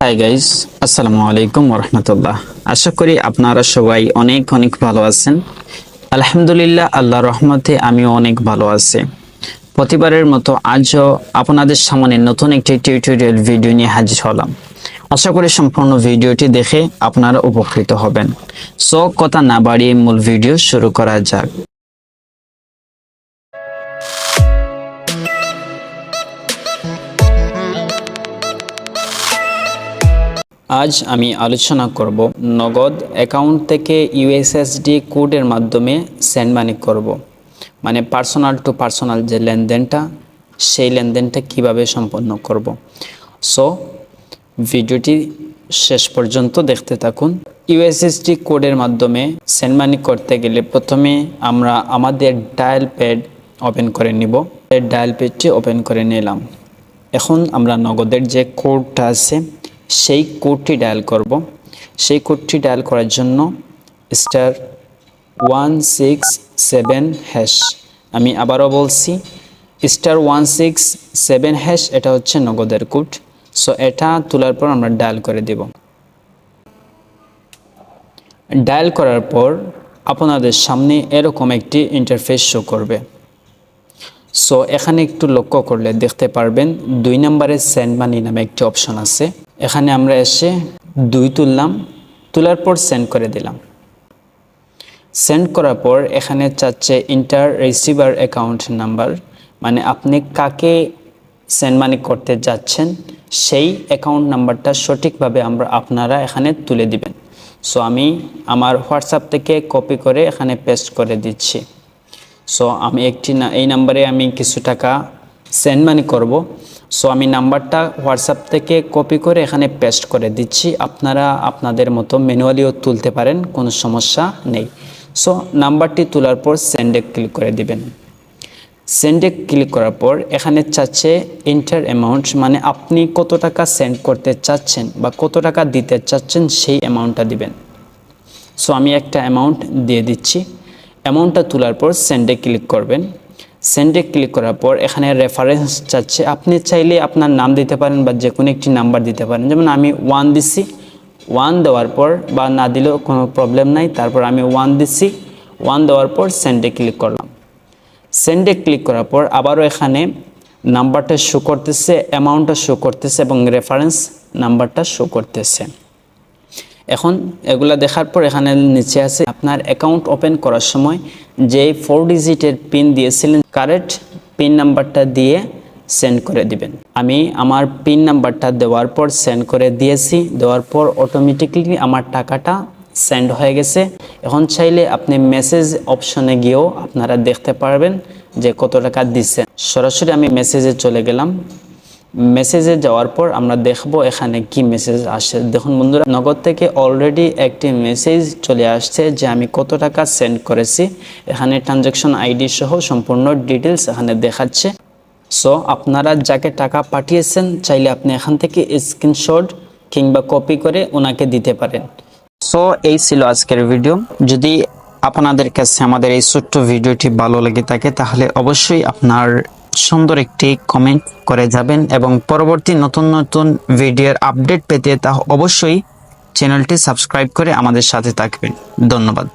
Hi guys আসসালামু আলাইকুম রহমতুল্লাহ আশা করি আপনারা সবাই অনেক অনেক ভালো আছেন। আলহামদুলিল্লাহ আল্লাহ রহমতে আমিও অনেক ভালো আছি। প্রতিবারের মতো আজও আপনাদের সামনে নতুন একটি টিউটোরিয়াল ভিডিও নিয়ে হাজির হলাম। আশা করি সম্পূর্ণ ভিডিওটি দেখে আপনারা উপকৃত হবেন। সো কথা না বাড়িয়ে মূল ভিডিও শুরু করা যাক। আজ আমি আলোচনা করব নগদ অ্যাকাউন্ট থেকে ইউএসএসডি কোডের মাধ্যমে সেন্ড মানি করব। মানে পার্সোনাল টু পার্সোনাল যে লেনদেনটা, সেই লেনদেনটা কীভাবে সম্পন্ন করব। সো, ভিডিওটি শেষ পর্যন্ত দেখতে থাকুন। ইউএসএসডি কোডের মাধ্যমে সেন্ড মানি করতে গেলে প্রথমে আমরা আমাদের ডায়াল প্যাড ওপেন করে নিব। ডায়াল প্যাডটি ওপেন করে নিলাম। এখন আমরা নগদের যে কোডটা আছে সেই কোডটি ডায়াল করব। সেই কোডটি ডায়াল করার জন্য star one six seven hash. আমি আবারও বলছি, star one six seven hash এটা হচ্ছে নগদের কোড। সো এটা তোলার পর আমরা ডায়াল করে দেব। ডায়াল করার পর আপনাদের সামনে এরকম একটি ইন্টারফেস শো করবে। সো এখানে একটু লক্ষ্য করলে দেখতে পারবেন, দুই নম্বরে সেন্ড মানি নামে একটি অপশন আছে। এখানে আমরা এসে দুই তুললাম, তোলার পর সেন্ড করে দিলাম। সেন্ড করার পর এখানে চাচ্ছে ইন্টার রিসিভার অ্যাকাউন্ট নাম্বার মানে আপনি কাকে সেন্ড মানি করতে যাচ্ছেন, সেই অ্যাকাউন্ট নাম্বারটা সঠিকভাবে আমরা আপনারা এখানে তুলে দিবেন। সো আমি আমার হোয়াটসঅ্যাপ থেকে কপি করে এখানে পেস্ট করে দিচ্ছি। সো আমি একটি এই নাম্বারে আমি কিছু টাকা সেন্ড মানি করব। সো আমি নাম্বারটা হোয়াটসঅ্যাপ থেকে কপি করে এখানে পেস্ট করে দিচ্ছি। আপনারা আপনাদের মতো ম্যানুয়ালিও তুলতে পারেন, কোনো সমস্যা নেই। সো নাম্বারটি তোলার পর সেন্ডে ক্লিক করে দিবেন। সেন্ডে ক্লিক করার পর এখানে চাচ্ছে ইন্টার অ্যামাউন্ট মানে আপনি কত টাকা সেন্ড করতে চাচ্ছেন বা কত টাকা দিতে চাচ্ছেন সেই অ্যামাউন্টটা দিবেন। সো আমি একটা অ্যামাউন্ট দিয়ে দিচ্ছি। অ্যামাউন্টটা তোলার পর সেন্ডে ক্লিক করবেন। সেন্ডে ক্লিক করার পর এখানে রেফারেন্স চাচ্ছে আপনি চাইলে আপনার নাম দিতে পারেন বা যে কোনো একটি নাম্বার দিতে পারেন। যেমন আমি ওয়ান দিচ্ছি ওয়ান দেওয়ার পর বা না দিলেও কোনো প্রবলেম নাই। তারপর আমি ওয়ান দিচ্ছি ওয়ান দেওয়ার পর সেন্ডে ক্লিক করলাম। সেন্ডে ক্লিক করার পর আবারও এখানে নাম্বারটা শো করতেছে অ্যামাউন্টটা শো করতেছে এবং রেফারেন্স নাম্বারটা শো করতেছে। এখন এগুলা দেখার পর এখানে নিচে আছে আপনার অ্যাকাউন্ট ওপেন করার সময় যে ফোর ডিজিটের পিন দিয়েছিলেন কারেক্ট পিন নাম্বারটা দিয়ে সেন্ড করে দিবেন। আমি আমার পিন নাম্বারটা দেওয়ার পর সেন্ড করে দিয়েছি, দেওয়ার পর অটোমেটিকলি আমার টাকাটা সেন্ড হয়ে গেছে। এখন চাইলে আপনি মেসেজ অপশনে গিয়েও আপনারা দেখতে পারবেন যে কত টাকা দিচ্ছেন। সরাসরি আমি মেসেজে চলে গেলাম। মেসেজে যাওয়ার পর আমরা দেখব এখানে কি মেসেজ আসে। দেখুন বন্ধুরা, নগদ থেকে অলরেডি একটি মেসেজ চলে আসছে যে আমি কত টাকা সেন্ড করেছি। এখানে ট্রানজ্যাকশন আইডি সহ সম্পূর্ণ ডিটেলস এখানে দেখাচ্ছে। সো আপনারা যাকে টাকা পাঠিয়েছেন, চাইলে আপনি এখান থেকে স্ক্রিনশট কিংবা কপি করে ওনাকে দিতে পারেন। সো এই ছিল আজকের ভিডিও যদি আপনাদের কাছে আমাদের এই ছোট্ট ভিডিওটি ভালো লেগে থাকে, তাহলে অবশ্যই আপনার সুন্দর একটি কমেন্ট করে যাবেন এবং পরবর্তী নতুন নতুন ভিডিওর আপডেট পেতে তা অবশ্যই চ্যানেলটি সাবস্ক্রাইব করে আমাদের সাথে থাকবেন। ধন্যবাদ।